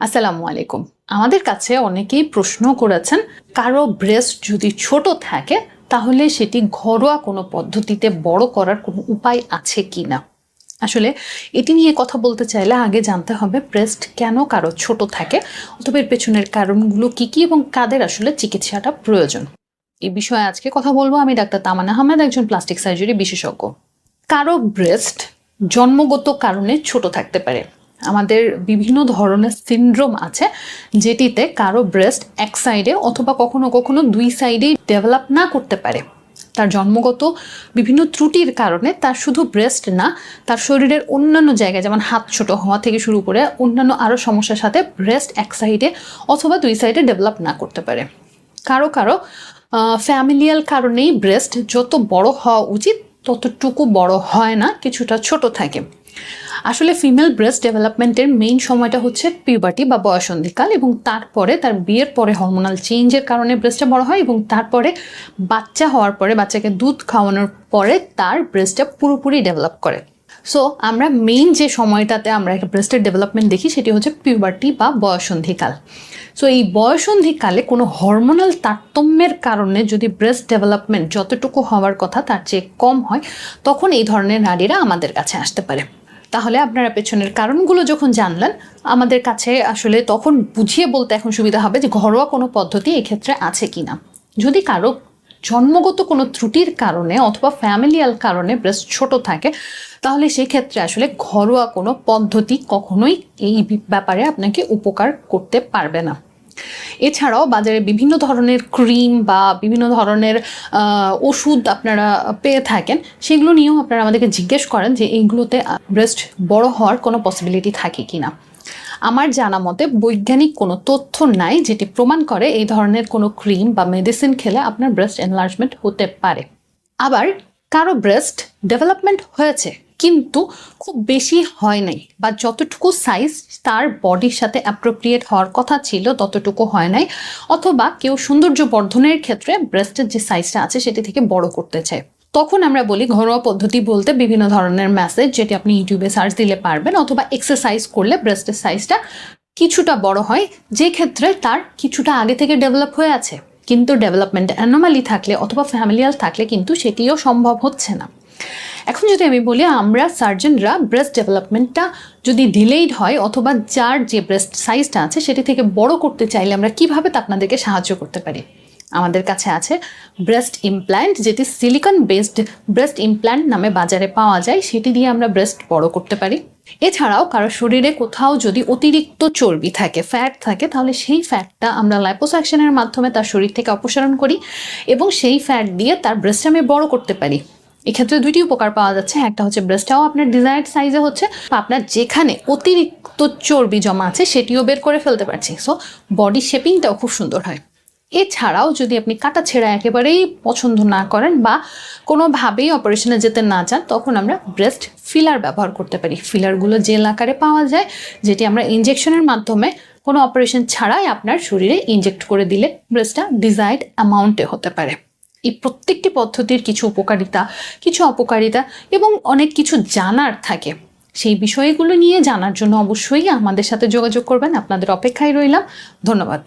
আসসালামু আলাইকুম। আমাদের কাছে অনেকেই প্রশ্ন করেছেন, কারও ব্রেস্ট যদি ছোট থাকে, তাহলে সেটি ঘরোয়া কোনো পদ্ধতিতে বড় করার কোনো উপায় আছে কি না আসলে এটি নিয়ে কথা বলতে চাইলে আগে জানতে হবে ব্রেস্ট কেন কারও ছোট থাকে, অথবা এর পেছনের কারণগুলো কি কি এবং কাদের আসলে চিকিৎসাটা প্রয়োজন? এই বিষয়ে আজকে কথা বলব। আমি ডাক্তার তামান আহমেদ, একজন প্লাস্টিক সার্জারি বিশেষজ্ঞ। কারও ব্রেস্ট জন্মগত কারণে ছোট থাকতে পারে আমাদের বিভিন্ন ধরনের সিনড্রোম আছে, যেটিতে কারও ব্রেস্ট এক সাইডে অথবা কখনো কখনো দুই সাইডেই ডেভেলপ না করতে পারে। তার জন্মগত বিভিন্ন ত্রুটির কারণে তার শুধু ব্রেস্ট না, তার শরীরের অন্যান্য জায়গায়, যেমন হাত ছোট হওয়া থেকে শুরু করে অন্যান্য আরও সমস্যার সাথে ব্রেস্ট এক সাইডে অথবা দুই সাইডে ডেভেলপ না করতে পারে। কারও কারও ফ্যামিলিয়াল কারণেই ব্রেস্ট যত বড় হওয়া উচিত, ততটুকু বড় হয় না, কিছুটা ছোট থাকে। আসলে ফিমেল ব্রেস্ট ডেভেলপমেন্টের মেইন সময়টা হচ্ছে পিউবার্টি বা বয়সন্ধিকাল এবং তারপরে তার বিয়ের পরে হরমোনাল চেঞ্জের কারণে ব্রেস্টটা বড় হয় এবং তারপরে বাচ্চা হওয়ার পরে বাচ্চাকে দুধ খাওয়ানোর পরে তার ব্রেস্টটা পুরোপুরি ডেভেলপ করে। সো আমরা মেইন যে সময়টাতে আমরা একটা ব্রেস্টের ডেভেলপমেন্ট দেখি সেটি হচ্ছে পিউবার্টি বা বয়সন্ধিকাল। সো এই বয়সন্ধিকালে কোনো হরমোনাল তারতম্যের কারণে যদি ব্রেস্ট ডেভেলপমেন্ট যতটুকু হওয়ার কথা তার চেয়ে কম হয়, তখন এই ধরনের নারীরা আমাদের কাছে আসতে পারে। তাহলে আপনারা পেছনের কারণগুলো যখন জানলেন, আমাদের কাছে আসলে তখন বুঝিয়ে বলতে এখন সুবিধা হবে যে ঘরোয়া কোনো পদ্ধতি এক্ষেত্রে আছে কি না যদি কারও জন্মগত কোনো ত্রুটির কারণে অথবা ফ্যামিলিয়াল কারণে ব্রেস্ট ছোট থাকে, তাহলে সেই ক্ষেত্রে আসলে ঘরোয়া কোনো পদ্ধতি কখনোই এই ব্যাপারে আপনাকে উপকার করতে পারবে না। এছাড়াও বাজারে বিভিন্ন ধরনের ক্রিম বা বিভিন্ন ধরনের ওষুধ আপনারা পেয়ে থাকেন, সেগুলো নিয়েও আপনারা আমাদেরকে জিজ্ঞেস করেন যে এইগুলোতে ব্রেস্ট বড় হওয়ার কোনো পসিবিলিটি থাকে কি না আমার জানা মতে বৈজ্ঞানিক কোনো তথ্য নাই যেটি প্রমাণ করে এই ধরনের কোনো ক্রিম বা মেডিসিন খেলে আপনার ব্রেস্ট এনলার্জমেন্ট হতে পারে। আবার কারও ব্রেস্ট ডেভেলপমেন্ট হয়েছে কিন্তু খুব বেশি হয় নাই বা যতটুকু সাইজ তার বডির সাথে অ্যাপ্রোপ্রিয়েট হওয়ার কথা ছিল ততটুকু হয় নাই। অথবা কেউ সৌন্দর্য বর্ধনের ক্ষেত্রে ব্রেস্টের যে সাইজটা আছে সেটি থেকে বড় করতে চায়। তখন আমরা বলি ঘরোয়া পদ্ধতি বলতে বিভিন্ন ধরনের মেসেজ যেটি আপনি ইউটিউবে সার্চ দিলে পারবেন অথবা এক্সারসাইজ করলে ব্রেস্টের সাইজটা কিছুটা বড় হয়। যে ক্ষেত্রে তার কিছুটা আগে থেকে ডেভেলপ হয়ে আছে। কিন্তু ডেভেলপমেন্ট অ্যানোমালি থাকলে অথবা ফ্যামিলিয়াল থাকলে কিন্তু সেটিও সম্ভব হচ্ছে না। এখন যদি আমি বলি, আমরা সার্জনরা ব্রেস্ট ডেভেলপমেন্টটা যদি ডিলেইড হয় অথবা যার যে ব্রেস্ট সাইজটা আছে সেটি থেকে বড় করতে চাইলে আমরা কীভাবে তা আপনাদেরকে সাহায্য করতে পারি? আমাদের কাছে আছে ব্রেস্ট ইমপ্ল্যান্ট যেটি সিলিকন বেসড ব্রেস্ট ইমপ্ল্যান্ট নামে বাজারে পাওয়া যায়। সেটি দিয়ে আমরা ব্রেস্ট বড় করতে পারি। এছাড়াও কারও শরীরে কোথাও যদি অতিরিক্ত চর্বি থাকে ফ্যাট থাকে, তাহলে সেই ফ্যাটটা আমরা লাইপোসাকশনের মাধ্যমে তার শরীর থেকে অপসারণ করি এবং সেই ফ্যাট দিয়ে তার ব্রেস্ট আমি বড় করতে পারি। এক্ষেত্রে দুইটি উপকার পাওয়া যাচ্ছে। একটা হচ্ছে ব্রেস্টটাও আপনার ডিজায়ার্ড সাইজে হচ্ছে। আপনার যেখানে অতিরিক্ত চর্বি জমা আছে, সেটিও বের করে ফেলতে পারছি। সো বডি শেপিংটাও খুব সুন্দর হয়। এছাড়াও যদি আপনি কাটা ছেঁড়া একেবারেই পছন্দ না করেন বা কোনোভাবেই অপারেশনে যেতে না চান, তখন আমরা ব্রেস্ট ফিলার ব্যবহার করতে পারি। ফিলারগুলো জেল আকারে পাওয়া যায়, যেটি আমরা ইনজেকশনের মাধ্যমে কোনো অপারেশন ছাড়াই আপনার শরীরে ইনজেক্ট করে দিলে ব্রেস্টটা ডিজায়ার্ড অ্যামাউন্টে হতে পারে। এই প্রত্যেকটি পদ্ধতির কিছু উপকারিতা, কিছু অপকারিতা এবং অনেক কিছু জানার থাকে। সেই বিষয়গুলো নিয়ে জানার জন্য অবশ্যই আমাদের সাথে যোগাযোগ করবেন। আপনাদের অপেক্ষায় রইলাম। ধন্যবাদ।